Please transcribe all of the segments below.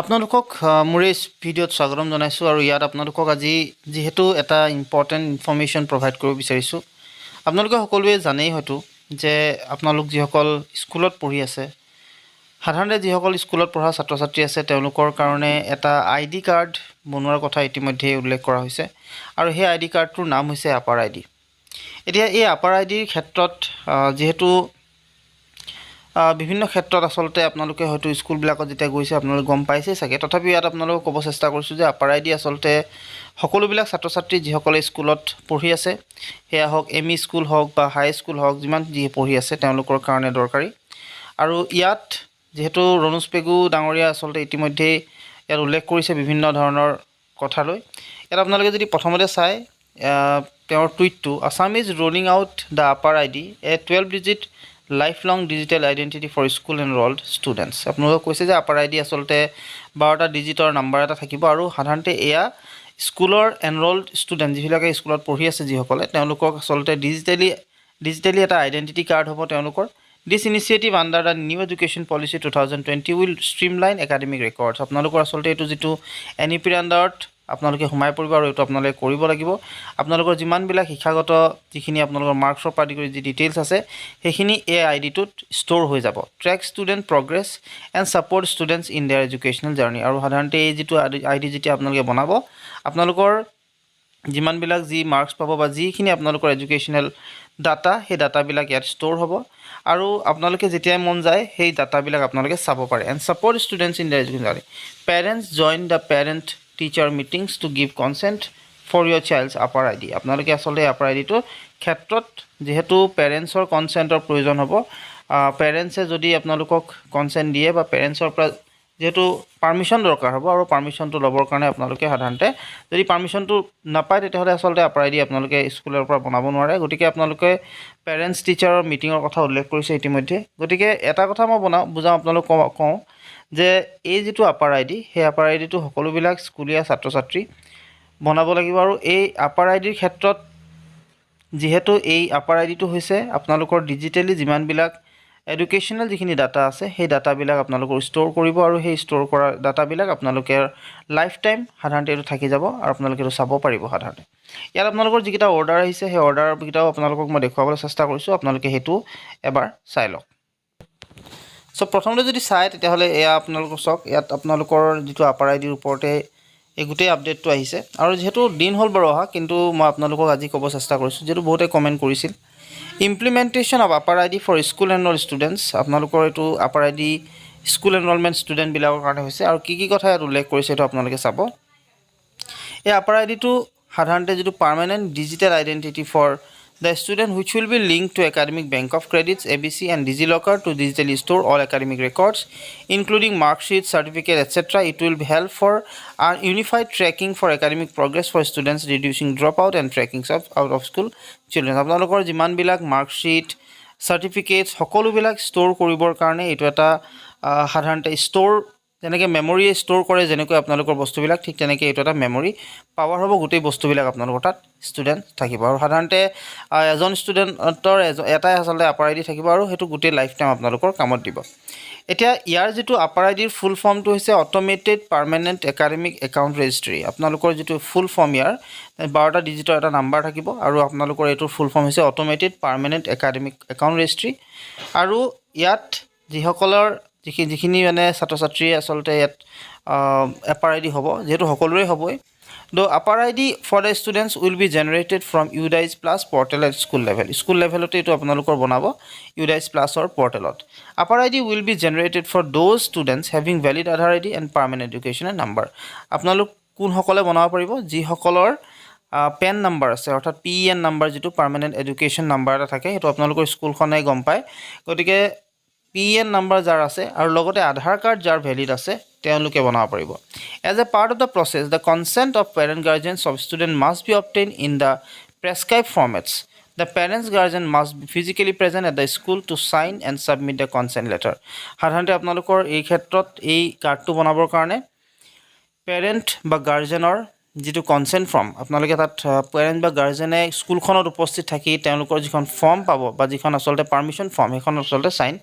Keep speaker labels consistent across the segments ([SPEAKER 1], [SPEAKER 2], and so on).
[SPEAKER 1] আপোনালোকক মোৰ এই ভিডিঅ'ত স্বাগতম জনাইছোঁ আৰু ইয়াত আপোনালোকক আজি যিহেতু এটা ইম্পৰ্টেণ্ট ইনফৰ্মেশ্যন প্ৰভাইড কৰিব বিচাৰিছোঁ। আপোনালোকে সকলোৱে জানেই হয়তো যে আপোনালোক যিসকল স্কুলত পঢ়ি আছে সাধাৰণতে যিসকল স্কুলত পঢ়া ছাত্ৰ ছাত্ৰী আছে তেওঁলোকৰ কাৰণে এটা আই ডি কাৰ্ড বনোৱাৰ কথা ইতিমধ্যে উল্লেখ কৰা হৈছে আৰু সেই আই ডি কাৰ্ডটোৰ নাম হৈছে আপাৰ আই ডি। এতিয়া এই আপাৰ আই ডিৰ ক্ষেত্ৰত যিহেতু বিভিন্ন ক্ষেত্ৰত আচলতে আপোনালোকে হয়তো স্কুলবিলাকত যেতিয়া গৈছে আপোনালোকে গম পাইছেই চাগে। তথাপিও ইয়াত আপোনালোকক ক'ব চেষ্টা কৰিছোঁ যে আপাৰ আই ডি আচলতে সকলোবিলাক ছাত্ৰ ছাত্ৰী যিসকলে স্কুলত পঢ়ি আছে সেয়া হওক এম ই স্কুল হওক বা হাই স্কুল হওক যিমান যি পঢ়ি আছে তেওঁলোকৰ কাৰণে দৰকাৰী। আৰু ইয়াত যিহেতু ৰণোজ পেগু ডাঙৰীয়া আচলতে ইতিমধ্যেই ইয়াত উল্লেখ কৰিছে বিভিন্ন ধৰণৰ কথালৈ। ইয়াত আপোনালোকে যদি প্ৰথমতে আহ, তেওঁৰ টুইটটো Assam is rolling out the APAAR I D A twelve digit lifelong digital identity for school enrolled students আপোনালোকে কৈছে যে আপাৰ আই ডি আচলতে বাৰটা ডিজিটৰ নাম্বাৰ এটা থাকিব আৰু সাধাৰণতে এয়া স্কুলৰ এনৰল্ড ষ্টুডেণ্ট যিবিলাকে স্কুলত পঢ়ি আছে যিসকলে, তেওঁলোকক আচলতে ডিজিটেলি ডিজিটেলি এটা আইডেণ্টিটি কাৰ্ড হ'ব তেওঁলোকৰ this initiative under the new education policy two thousand twenty will streamline academic records আপোনালোকৰ আচলতে এইটো যিটো এন ই পিৰ আণ্ডাৰত আপোনালোকে সোমাই পৰিব আৰু এইটো আপোনালোকে কৰিব লাগিব। আপোনালোকৰ যিমানবিলাক শিক্ষাগত যিখিনি আপোনালোকৰ মাৰ্কছৰ পৰা আদি কৰি যি ডিটেইলছ আছে, সেইখিনি এই আই ডিটোত ষ্ট'ৰ হৈ যাব। Track student progress and support students in their educational journey আৰু সাধাৰণতে এই যিটো আই ডি যেতিয়া আপোনালোকে বনাব, আপোনালোকৰ যিমানবিলাক যি মাৰ্কছ পাব বা যিখিনি আপোনালোকৰ এডুকেশ্যনেল ডাটা সেই ডাটাবিলাক ইয়াত ষ্ট'ৰ হ'ব। আৰু আপোনালোকে যেতিয়াই মন যায়, সেই ডাটাবিলাক আপোনালোকে চাব পাৰে। And support students in the education journey parents join the parent teacher meetings to give consent for your child's APAAR I D আপোনালোকে আচলতে আপাৰ আই ডিটোৰ ক্ষেত্ৰত যিহেতু পেৰেণ্টছৰ কনচেণ্টৰ প্ৰয়োজন হ'ব পেৰেণ্টছে যদি আপোনালোকক কনচেণ্ট দিয়ে বা পেৰেণ্টছৰ পৰা যিহেতু পাৰ্মিশ্যন দৰকাৰ হ'ব আৰু পাৰ্মিশ্যনটো ল'বৰ কাৰণে আপোনালোকে সাধাৰণতে যদি পাৰ্মিশ্যনটো নাপায়, তেতিয়াহ'লে আচলতে আপাৰ আই ডি আপোনালোকে স্কুলৰ পৰা বনাব নোৱাৰে। গতিকে আপোনালোকে পেৰেণ্টছ টিচাৰৰ মিটিঙৰ কথা উল্লেখ কৰিছে ইতিমধ্যে। গতিকে এটা কথা মই বনাওঁ, বুজাওঁ আপোনালোক কওঁ যে এই যিটো আপাৰ আই ডি সেই আপাৰ আই ডিটো সকলোবিলাক স্কুলীয়া ছাত্ৰ ছাত্ৰী বনাব লাগিব আৰু এই আপাৰ আই ডিৰ ক্ষেত্ৰত যিহেতু এই আপাৰ আই ডিটো হৈছে, আপোনালোকৰ ডিজিটেলি যিমানবিলাক এডুকেশ্যনেল যিখিনি ডাটা আছে, সেই ডাটাবিলাক আপোনালোকৰ ষ্ট'ৰ কৰিব আৰু সেই ষ্ট'ৰ কৰা ডাটাবিলাক আপোনালোকে লাইফ টাইম সাধাৰণতে এইটো থাকি যাব আৰু আপোনালোকে এইটো চাব পাৰিব সাধাৰণতে। ইয়াত আপোনালোকৰ যিকেইটা অৰ্ডাৰ আহিছে, সেই অৰ্ডাৰকেইটাও আপোনালোকক মই দেখুৱাবলৈ চেষ্টা কৰিছোঁ, আপোনালোকে সেইটো এবাৰ চাই লওক। চ' প্ৰথমতে যদি চায় তেতিয়াহ'লে এয়া আপোনালোকৰ চাওক, ইয়াত আপোনালোকৰ যিটো আপাৰ আই ডিৰ ওপৰতে এই গোটেই আপডেটটো আহিছে। আৰু যিহেতু দিন হ'ল বাৰু অহা, কিন্তু মই আপোনালোকক আজি ক'ব চেষ্টা কৰিছোঁ, যিহেতু বহুতে কমেণ্ট কৰিছিল। Implementation of APAAR I D for school enrol students আপোনালোকৰ এইটো APAAR I D school enrolment ষ্টুডেণ্টবিলাকৰ কাৰণে হৈছে, আৰু কি কি কথা ইয়াত উল্লেখ কৰিছে সেইটো আপোনালোকে চাব। এই আপাৰ আই ডিটো সাধাৰণতে যিটো permanent digital identity for the student which will be link to academic bank of credits A B C and DigiLocker to digitally store all academic records including marksheet certificate etcetera it will be help for our unified tracking for academic progress for students reducing drop out and trackings of out of school children আপোনালোকৰ যিমানবিলাক marksheet certificates সকলোবিলাক store কৰিবৰ কাৰণে এইটো এটা আহ, সাধাৰণতে store যেনেকৈ মেমৰিয়ে store কৰে যেনেকৈ আপোনালোকৰ বস্তুবিলাক, ঠিক তেনেকৈ এইটো এটা মেমৰি পাৱাৰ হ'ব গোটেই বস্তুবিলাক আপোনালোকৰ তাত ষ্টুডেণ্ট থাকিব। আৰু সাধাৰণতে এজন ষ্টুডেণ্টৰ এটাই আচলতে আপাৰ আই ডি থাকিব আৰু সেইটো গোটেই লাইফ টাইম আপোনালোকৰ কামত দিব। এতিয়া ইয়াৰ যিটো আপাৰ আই ফুল ফৰ্মটো হৈছে automated permanent academic account registry আপোনালোকৰ যিটো ফুল ফৰ্ম ইয়াৰ বাৰটা ডিজিটৰ এটা নাম্বাৰ থাকিব আৰু আপোনালোকৰ এইটোৰ ফুল ফৰ্ম হৈছে automated permanent academic account registry আৰু ইয়াত যিসকলৰ যিখিনি যিখিনি মানে ছাত্ৰ ছাত্ৰীয়ে আচলতে ইয়াত আপাৰ আই ডি হ'ব, যিহেতু সকলোৰে হ'বই। The' APAAR I D for the students will be generated from UDISE plus portal at school level school লেভেলতে এইটো আপোনালোকৰ বনাব ইউডাইজ প্লাছৰ পৰ্টেলত APAAR I D will be generated for those students having valid Aadhaar I D and permanent educational number আপোনালোক কোনসকলে বনাব পাৰিব? যিসকলৰ পেন নাম্বাৰ আছে, অৰ্থাৎ পি এন নাম্বাৰ যিটো পাৰ্মানেণ্ট এডুকেশ্যন নাম্বাৰ এটা থাকে, সেইটো আপোনালোকৰ স্কুলখনে গম পায়। গতিকে পি এন নাম্বাৰ যাৰ আছে আৰু লগতে আধাৰ কাৰ্ড যাৰ ভেলিড আছে, তেওঁলোকে বনাব পাৰিব। As a part of the process the consent of parent guardians of student must be obtain in the prescribe formats the parents guardian must be physically present at the school to sign and submit the consent letter সাধাৰণতে আপোনালোকৰ এই ক্ষেত্ৰত এই কাৰ্ডটো বনাবৰ কাৰণে parent বা গাৰ্জেনৰ যিটো কনচেণ্ট ফৰ্ম আপোনালোকে তাত পেৰেণ্ট বা গাৰ্জেনে স্কুলখনত উপস্থিত থাকি তেওঁলোকৰ যিখন ফৰ্ম পাব বা যিখন আচলতে পাৰ্মিশ্যন ফৰ্ম সেইখন আচলতে চাইন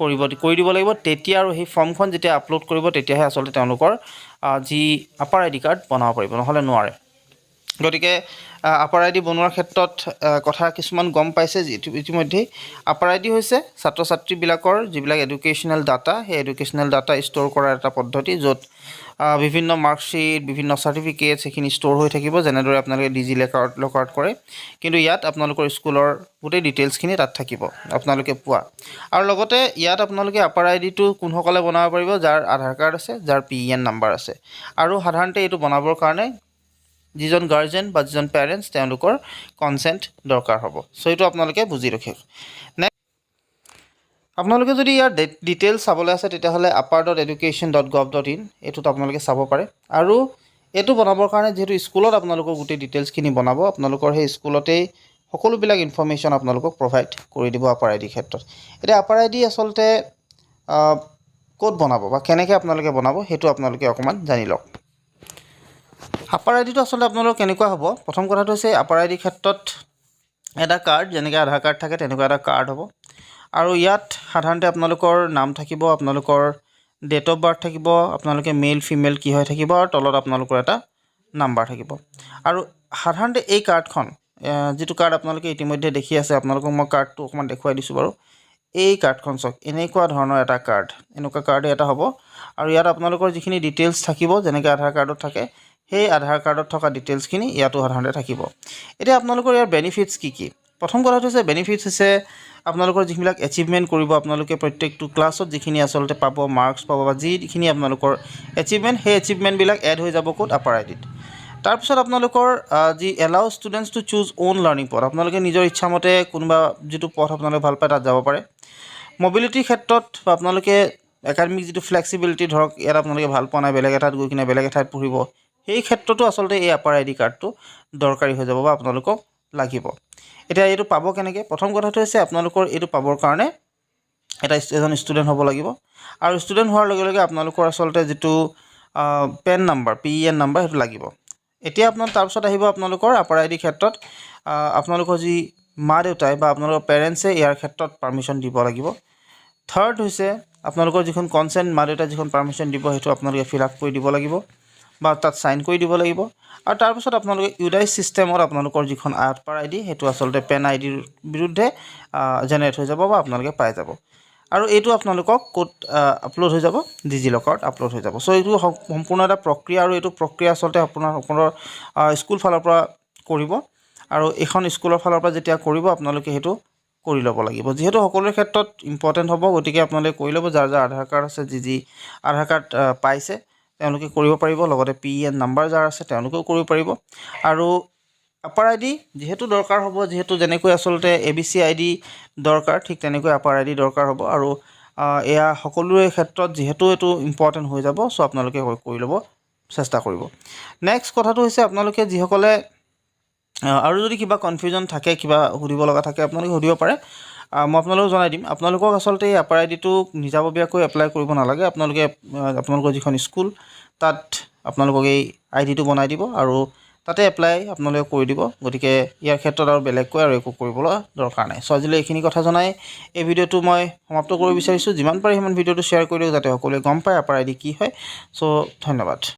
[SPEAKER 1] কৰিব, কৰি দিব লাগিব। তেতিয়া আৰু সেই ফৰ্মখন যেতিয়া আপলোড কৰিব, তেতিয়াহে আচলতে তেওঁলোকৰ যি আপাৰ আই ডি কাৰ্ড বনাব পাৰিব, নহ'লে নোৱাৰে। গতিকে আপাৰ আই ডি বনোৱাৰ ক্ষেত্ৰত কথা কিছুমান গম পাইছে ইতিমধ্যেই। আপাৰ আই ডি হৈছে ছাত্ৰ ছাত্ৰীবিলাকৰ যিবিলাক এডুকেশ্যনেল ডাটা সেই এডুকেশ্যনেল ডাটা ষ্ট'ৰ কৰাৰ এটা পদ্ধতি য'ত বিভিন্ন মাৰ্কশ্বিট বিভিন্ন চাৰ্টিফিকেট সেইখিনি ষ্ট'ৰ হৈ থাকিব, যেনেদৰে আপোনালোকে ডিজি লকাৰত লকাৰত কৰে। কিন্তু ইয়াত আপোনালোকৰ স্কুলৰ গোটেই ডিটেইলছখিনি তাত থাকিব, আপোনালোকে পোৱা। আৰু লগতে ইয়াত আপোনালোকে আপাৰ আই ডিটো কোনসকলে বনাব পাৰিব, যাৰ আধাৰ কাৰ্ড আছে, যাৰ পি এন নাম্বাৰ আছে। আৰু সাধাৰণতে এইটো বনাবৰ কাৰণে যিজন গাৰ্জেন বা যিজন পেৰেণ্টছ তেওঁলোকৰ কনচেণ্ট দৰকাৰ হ'ব। চ' এইটো আপোনালোকে বুজি ৰাখক। নেক্সট আপোনালোকে যদি ইয়াৰ ডিটেইলছ চাবলৈ আছে, তেতিয়াহ'লে APAAR dot education dot gov dot in এইটোত আপোনালোকে চাব পাৰে। আৰু এইটো বনাবৰ কাৰণে যিহেতু স্কুলত আপোনালোকৰ গোটেই ডিটেইলছখিনি বনাব, আপোনালোকৰ সেই স্কুলতেই সকলোবিলাক ইনফৰ্মেশ্যন আপোনালোকক প্ৰভাইড কৰি দিব আপাৰ আই ডিৰ ক্ষেত্ৰত। এতিয়া আপাৰ আই ডি আচলতে ক'ত বনাব বা কেনেকৈ আপোনালোকে বনাব, সেইটো আপোনালোকে অকণমান জানি লওক। আপাৰ আই আচলতে আপোনালোকৰ কেনেকুৱা হ'ব? প্ৰথম কথাটো হৈছে আপাৰ আই ডিৰ ক্ষেত্ৰত এটা কাৰ্ড যেনেকৈ আধাৰ কাৰ্ড থাকে, তেনেকুৱা এটা কাৰ্ড হ'ব। আৰু ইয়াত সাধাৰণতে আপোনালোকৰ নাম থাকিব, আপোনালোকৰ ডেট অফ বাৰ্থ থাকিব, আপোনালোকে মেল ফিমেল কি হৈ থাকিব, আৰু তলত আপোনালোকৰ এটা নাম্বাৰ থাকিব। আৰু সাধাৰণতে এই কাৰ্ডখন যিটো কাৰ্ড আপোনালোকে ইতিমধ্যে দেখি আছে, আপোনালোকক মই কাৰ্ডটো অকণমান দেখুৱাই দিছোঁ বাৰু। এই কাৰ্ডখন চাওক, এনেকুৱা ধৰণৰ এটা কাৰ্ড এনেকুৱা কাৰ্ডে এটা হ'ব। আৰু ইয়াত আপোনালোকৰ যিখিনি ডিটেইলছ থাকিব, যেনেকৈ আধাৰ কাৰ্ডত থাকে সেই আধাৰ কাৰ্ডত থকা ডিটেইলছখিনি ইয়াতো সাধাৰণতে থাকিব। এতিয়া আপোনালোকৰ ইয়াৰ বেনিফিটছ কি কি? প্ৰথম কথাটো হৈছে বেনিফিটছ হৈছে আপোনালোকৰ যিবিলাক এচিভমেণ্ট কৰিব, আপোনালোকে প্ৰত্যেকটো ক্লাছত যিখিনি আচলতে পাব মাৰ্কছ পাব বা যিখিনি আপোনালোকৰ এচিভমেণ্ট সেই এচিভমেণ্টবিলাক এড হৈ যাব ক'ত? আপাৰ আই ডিত তাৰপিছত আপোনালোকৰ যি allow students to choose own learning পথ, আপোনালোকে নিজৰ ইচ্ছামতে কোনোবা যিটো পথ আপোনালোকে ভালো পায় তাত যাব পাৰে। মবিলিটিৰ ক্ষেত্ৰত আপোনালোকে একাডেমিক যিটো ফ্লেক্সিবিলিটি ধৰক ইয়াত আপোনালোকে ভালো পোৱা নাই, বেলেগ এঠাইত গৈ কিনে বেলেগ এঠাইত পঢ়িব সেই ক্ষেত্ৰতো আচলতে এই আপাৰ আই ডি কাৰ্ডটো দৰকাৰী হৈ যাব বা আপোনালোকক লাগিব। এতিয়া এইটো পাব কেনেকৈ? প্ৰথম কথাটো হৈছে আপোনালোকৰ এইটো পাবৰ কাৰণে এটা এজন ষ্টুডেণ্ট হ'ব লাগিব। আৰু ষ্টুডেণ্ট হোৱাৰ লগে লগে আপোনালোকৰ আচলতে যিটো PAN number P N number সেইটো লাগিব। এতিয়া আপোনাৰ তাৰপিছত আহিব আপোনালোকৰ আপাৰ আই ডিৰ ক্ষেত্ৰত আপোনালোকৰ যি মা দেউতাই বা আপোনালোকৰ পেৰেণ্টছে ইয়াৰ ক্ষেত্ৰত পাৰ্মিশ্যন দিব লাগিব। থাৰ্ড হৈছে আপোনালোকৰ যিখন কনচেণ্ট মা দেউতাই যিখন পাৰ্মিশ্যন দিব সেইটো আপোনালোকে ফিল আপ কৰি দিব লাগিব। বা তাত চাইন কৰি দিব লাগিব। আৰু তাৰপিছত আপোনালোকে ইউডাইজ ছিষ্টেমত আপোনালোকৰ যিখন আপাৰ আই ডি সেইটো আচলতে পেন আই ডিৰ বিৰুদ্ধে জেনেৰেট হৈ যাব বা আপোনালোকে পাই যাব। আৰু এইটো আপোনালোকক ক'ত আপলোড হৈ যাব? ডিজি লকাৰত আপলোড হৈ যাব। চ' এইটো সম- সম্পূৰ্ণ এটা প্ৰক্ৰিয়া আৰু এইটো প্ৰক্ৰিয়া আচলতে আপোনাৰ আপোনাৰ স্কুল ফালৰ পৰা কৰিব। আৰু এইখন স্কুলৰ ফালৰ পৰা যেতিয়া কৰিব, আপোনালোকে সেইটো কৰি ল'ব লাগিব। যিহেতু সকলোৰে ক্ষেত্ৰত ইম্পৰ্টেণ্ট হ'ব, গতিকে আপোনালোকে কৰি ল'ব। যাৰ যাৰ আধাৰ কাৰ্ড আছে, যি যি আধাৰ কাৰ্ড পাইছে তেওঁলোকে কৰিব পাৰিব লগতে পি এন নাম্বাৰ যাৰ আছে তেওঁলোকেও কৰিব পাৰিব। আৰু আপাৰ আই ডি যিহেতু দৰকাৰ হ'ব যিহেতু যেনেকৈ আচলতে A B C I D দৰকাৰ ঠিক তেনেকৈ আপাৰ আই ডি দৰকাৰ হ'ব। আৰু এয়া সকলোৰে ক্ষেত্ৰত যিহেতু এইটো ইম্পৰ্টেণ্ট হৈ যাব চ' আপোনালোকে কৰি- ল'ব চেষ্টা কৰিব। নেক্সট কথাটো হৈছে আপোনালোকে যিসকলে আৰু যদি কিবা কনফিউজন থাকে কিবা সুধিব লগা থাকে আপোনালোকে সুধিব পাৰে। মই আপোনালোকক জনাই দিম। আপোনালোকক আচলতে এই আপাৰ আই ডিটো নিজাববীয়াকৈ এপ্লাই কৰিব নালাগে। আপোনালোকে আপোনালোকৰ যিখন স্কুল তাত আপোনালোকক এই আই ডিটো বনাই দিব আৰু তাতে এপ্লাই আপোনালোকে কৰি দিব। গতিকে ইয়াৰ ক্ষেত্ৰত আৰু বেলেগকৈ আৰু একো কৰিবলৈ দৰকাৰ নাই। চ' আজিলৈ এইখিনি কথা জনাই এই ভিডিঅ'টো মই সমাপ্ত কৰিব বিচাৰিছোঁ। যিমান পাৰে সিমান ভিডিঅ'টো শ্বেয়াৰ কৰি দিয়ক যাতে সকলোৱে গম পায় আপাৰ আই ডি কি হয়। চ' ধন্যবাদ।